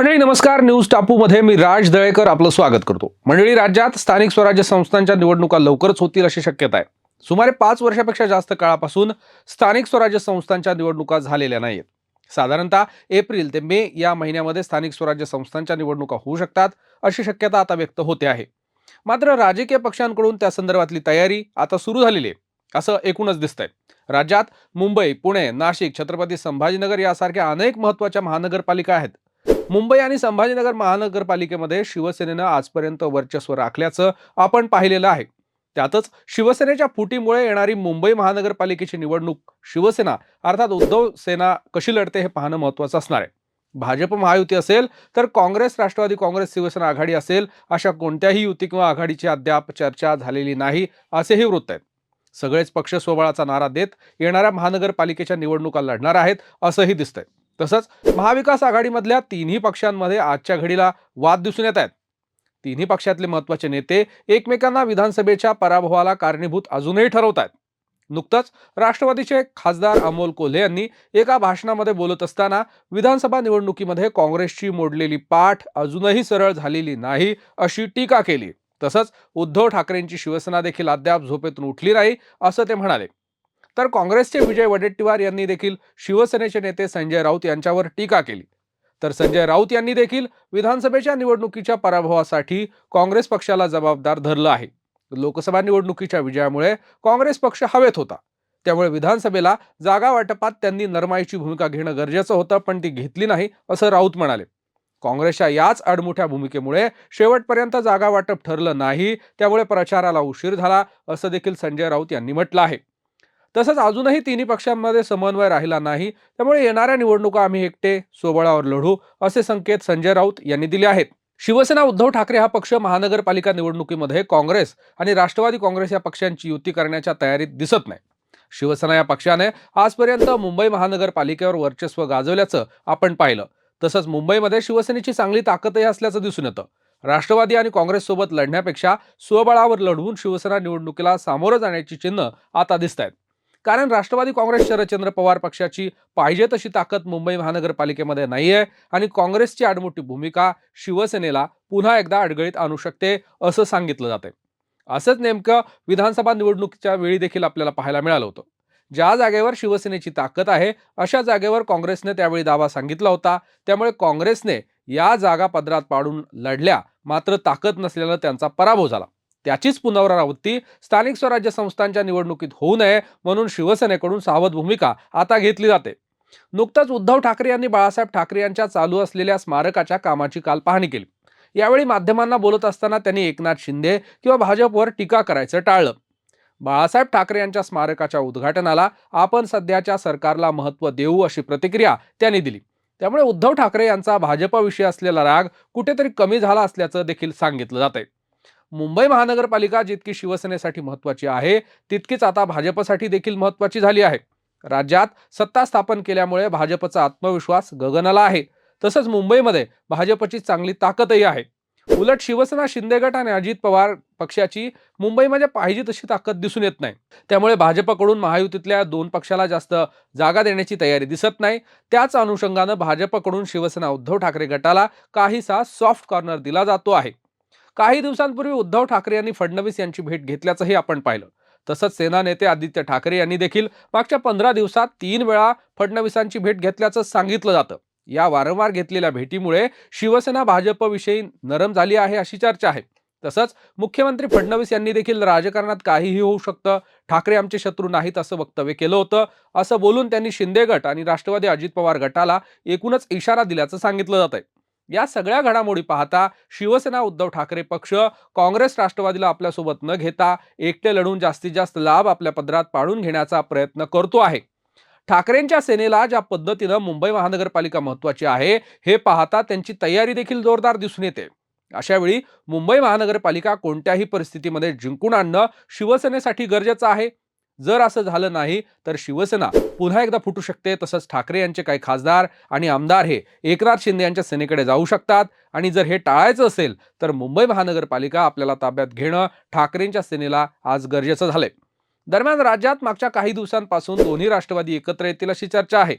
मंडळी नमस्कार. न्यूज टापूमध्ये मी राज दळेकर आपलं स्वागत करतो. मंडळी राज्यात स्थानिक स्वराज्य संस्थांच्या निवडणुका लवकरच होतील अशी शक्यता आहे. सुमारे पाच वर्षापेक्षा जास्त काळापासून स्थानिक स्वराज्य संस्थांच्या निवडणुका झालेल्या नाहीत साधारणतः एप्रिल ते मे या महिन्यामध्ये स्थानिक स्वराज्य संस्थांच्या निवडणुका होऊ शकतात अशी शक्यता आता व्यक्त होते आहे. मात्र राजकीय पक्षांकडून त्या संदर्भातली तयारी आता सुरू झालेली आहे असं एकूणच दिसतंय. राज्यात मुंबई पुणे नाशिक छत्रपती संभाजीनगर यासारख्या अनेक महत्त्वाच्या महानगरपालिका आहेत. मुंबई आणि संभाजीनगर महानगरपालिकेमध्ये शिवसेनेनं आजपर्यंत वर्चस्व राखल्याचं आपण पाहिलेलं आहे. त्यातच शिवसेनेच्या फुटीमुळे येणारी मुंबई महानगरपालिकेची निवडणूक शिवसेना अर्थात उद्धव सेना कशी लढते हे पाहणं महत्त्वाचं असणार आहे. भाजप महायुती असेल तर काँग्रेस राष्ट्रवादी काँग्रेस शिवसेना आघाडी असेल अशा कोणत्याही युती किंवा आघाडीची अद्याप चर्चा झालेली नाही असेही वृत्त आहेत सगळेच पक्ष स्वबळाचा नारा देत येणाऱ्या महानगरपालिकेच्या निवडणुका लढणार आहेत असंही दिसतंय. तसंच महाविकास आघाडीमधल्या तिन्ही पक्षांमध्ये आजच्या घडीला वाद दिसून येत आहेत. तिन्ही पक्षातले महत्त्वाचे नेते एकमेकांना विधानसभेच्या पराभवाला कारणीभूत अजूनही ठरवत आहेत. नुकतंच राष्ट्रवादीचे खासदार अमोल कोल्हे यांनी एका भाषणामध्ये बोलत असताना विधानसभा निवडणुकीमध्ये काँग्रेसची मोडलेली पाठ अजूनही सरळ झालेली नाही अशी टीका केली. तसंच उद्धव ठाकरेंची शिवसेना देखील अद्याप झोपेतून उठली नाही असं ते म्हणाले. तर काँग्रेसचे विजय वडेट्टीवार यांनी देखील शिवसेनेचे नेते संजय राऊत यांच्यावर टीका केली. तर संजय राऊत यांनी देखील विधानसभेच्या निवडणुकीच्या पराभवासाठी काँग्रेस पक्षाला जबाबदार धरलं आहे. लोकसभा निवडणुकीच्या विजयामुळे काँग्रेस पक्ष हवेत होता. त्यामुळे विधानसभेला जागा वाटपात त्यांनी नरमाईची भूमिका घेणं गरजेचं होतं पण ती घेतली नाही असं राऊत म्हणाले. काँग्रेसच्या याच अडमुठ्या भूमिकेमुळे शेवटपर्यंत जागा वाटप ठरलं नाही त्यामुळे प्रचाराला उशीर झाला असं देखील संजय राऊत यांनी म्हटलं आहे. तसंच अजूनही तिन्ही पक्षांमध्ये समन्वय राहिला नाही. त्यामुळे येणाऱ्या निवडणुका आम्ही एकटे सोबळावर लढू असे संकेत संजय राऊत यांनी दिले आहेत. शिवसेना उद्धव ठाकरे हा पक्ष महानगरपालिका निवडणुकीमध्ये काँग्रेस आणि राष्ट्रवादी काँग्रेस या पक्षांची युती करण्याच्या तयारीत दिसत नाही. शिवसेना या पक्षाने आजपर्यंत मुंबई महानगरपालिकेवर वर्चस्व गाजवल्याचं आपण पाहिलं. तसंच मुंबईमध्ये शिवसेनेची चांगली ताकदही असल्याचं दिसून येतं. राष्ट्रवादी आणि काँग्रेससोबत लढण्यापेक्षा स्वबळावर लढवून शिवसेना निवडणुकीला सामोरं जाण्याची चिन्ह आता दिसत आहेत. कारण राष्ट्रवादी काँग्रेस शरदचंद्र पवार पक्षाची पाहिजे तशी ताकद मुंबई महानगरपालिकेमध्ये नाही आहे आणि काँग्रेसची आडमोठी भूमिका शिवसेनेला पुन्हा एकदा अडगळीत आणू शकते असं सांगितलं जाते असंच नेमकं विधानसभा निवडणुकीच्या वेळी देखील आपल्याला पाहायला मिळालं होतं. ज्या जागेवर शिवसेनेची ताकद आहे अशा जागेवर काँग्रेसने त्यावेळी दावा सांगितला होता. त्यामुळे काँग्रेसने या जागा पदरात पाडून लढल्या मात्र ताकद नसल्यानं त्यांचा पराभव झाला. त्याचीच पुनरावृत्ती स्थानिक स्वराज्य संस्थांच्या निवडणुकीत होऊ नये म्हणून शिवसेनेकडून सावध भूमिका आता घेतली जाते. नुकतंच उद्धव ठाकरे यांनी बाळासाहेब ठाकरे यांच्या चालू असलेल्या स्मारकाच्या कामाची काल पाहणी केली. यावेळी माध्यमांना बोलत असताना त्यांनी एकनाथ शिंदे किंवा भाजपवर टीका करायचं टाळलं. बाळासाहेब ठाकरे यांच्या स्मारकाच्या उद्घाटनाला आपण सध्याच्या सरकारला महत्त्व देऊ अशी प्रतिक्रिया त्यांनी दिली. त्यामुळे उद्धव ठाकरे यांचा भाजपाविषयी असलेला राग कुठेतरी कमी झाला असल्याचं देखील सांगितलं जात आहे मुंबई महानगरपालिका जितकी शिवसेनेसाठी महत्त्वाची आहे तितकीच आता भाजपसाठी देखील महत्त्वाची झाली आहे. राज्यात सत्ता स्थापन केल्यामुळे भाजपचा आत्मविश्वास गगनाला आहे. तसंच मुंबईमध्ये भाजपची चांगली ताकदही आहे. उलट शिवसेना शिंदे गट आणि अजित पवार पक्षाची मुंबईमध्ये म्हणजे पाहिजे तशी ताकद दिसून येत नाही. त्यामुळे भाजपकडून महायुतीतल्या दोन पक्षाला जास्त जागा देण्याची तयारी दिसत नाही. त्याच अनुषंगानं भाजपकडून शिवसेना उद्धव ठाकरे गटाला काहीसा सॉफ्ट कॉर्नर दिला जातो आहे. काही दिवसांपूर्वी उद्धव ठाकरे यांनी फडणवीस यांची भेट घेतल्याचंही आपण पाहिलं. तसंच सेना नेते आदित्य ठाकरे यांनी देखील मागच्या पंधरा दिवसात तीन वेळा फडणवीसांची भेट घेतल्याचं सांगितलं जातं. या वारंवार घेतलेल्या भेटीमुळे शिवसेना भाजपविषयी नरम झाली आहे अशी चर्चा आहे. तसंच मुख्यमंत्री फडणवीस यांनी देखील राजकारणात काहीही होऊ शकतं ठाकरे आमचे शत्रू नाहीत असं वक्तव्य केलं होतं. असं बोलून त्यांनी शिंदे गट आणि राष्ट्रवादी अजित पवार गटाला एकूणच इशारा दिल्याचं सांगितलं जात आहे या सगळ्या घडामोडी पाहता शिवसेना उद्धव ठाकरे पक्ष काँग्रेस राष्ट्रवादीला आपल्यासोबत न घेता एकटे लढून जास्तीत जास्त लाभ आपल्या पदरात पाडून घेण्याचा प्रयत्न करतो आहे. ठाकरेंच्या सेनेला ज्या पद्धतीनं मुंबई महानगरपालिका महत्वाची आहे हे पाहता त्यांची तयारी देखील जोरदार दिसून येते. अशावेळी मुंबई महानगरपालिका कोणत्याही परिस्थितीमध्ये जिंकून आणणं शिवसेनेसाठी गरजेचं आहे? जर असं झालं नाही तर शिवसेना पुन्हा एकदा फुटू शकते तसंच ठाकरे यांचे काही खासदार आणि आमदार हे एकनाथ शिंदे यांच्या सेनेकडे जाऊ शकतात. आणि जर हे टाळायचं असेल तर मुंबई महानगरपालिका आपल्याला ताब्यात घेणं ठाकरेंच्या सेनेला आज गरजेचं झालंय. दरम्यान राज्यात मागच्या काही दिवसांपासून दोन्ही राष्ट्रवादी एकत्र येतील अशी चर्चा आहे.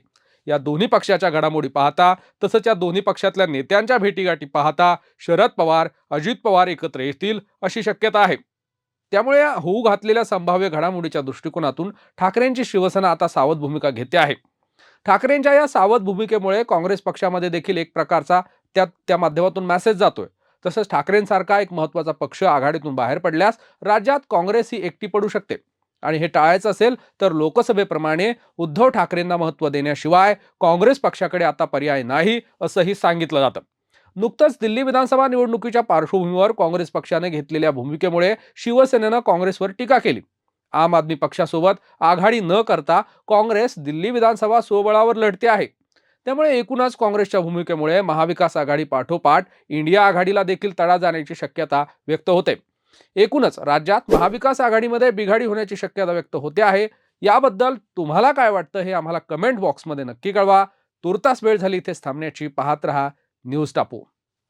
या दोन्ही पक्षाच्या घडामोडी पाहता तसंच या दोन्ही पक्षातल्या नेत्यांच्या भेटीगाठी पाहता शरद पवार अजित पवार एकत्र येतील अशी शक्यता आहे. त्यामुळे या होऊ घातलेल्या संभाव्य घडामोडीच्या दृष्टिकोनातून ठाकरेंची शिवसेना आता सावध भूमिका घेते आहे. ठाकरेंच्या या सावध भूमिकेमुळे काँग्रेस पक्षामध्ये देखील एक प्रकारचा त्या त्या माध्यमातून मेसेज जातोय. तसंच ठाकरेंसारखा एक महत्त्वाचा पक्ष आघाडीतून बाहेर पडल्यास राज्यात काँग्रेस ही एकटी पडू शकते. आणि हे टाळायचं असेल तर लोकसभेप्रमाणे उद्धव ठाकरेंना महत्त्व देण्याशिवाय काँग्रेस पक्षाकडे आता पर्याय नाही असंही सांगितलं जातं. नुकतंच दिल्ली विधानसभा निवडणुकीच्या पार्श्वभूमीवर काँग्रेस पक्षाने घेतलेल्या भूमिकेमुळे शिवसेनेनं काँग्रेसवर टीका केली. आम आदमी पक्षासोबत आघाडी न करता काँग्रेस दिल्ली विधानसभा स्वबळावर लढते आहे. त्यामुळे एकूणच काँग्रेसच्या भूमिकेमुळे महाविकास आघाडी पाठोपाठ इंडिया आघाडीला देखील तडा जाण्याची शक्यता व्यक्त होते. एकूणच राज्यात महाविकास आघाडीमध्ये बिघाडी होण्याची शक्यता व्यक्त होते आहे. याबद्दल तुम्हाला काय वाटतं हे आम्हाला कमेंट बॉक्समध्ये नक्की कळवा. तुर्तास वेळ झाली इथेच थांबण्याची. पाहत रहा. न्यूज टापू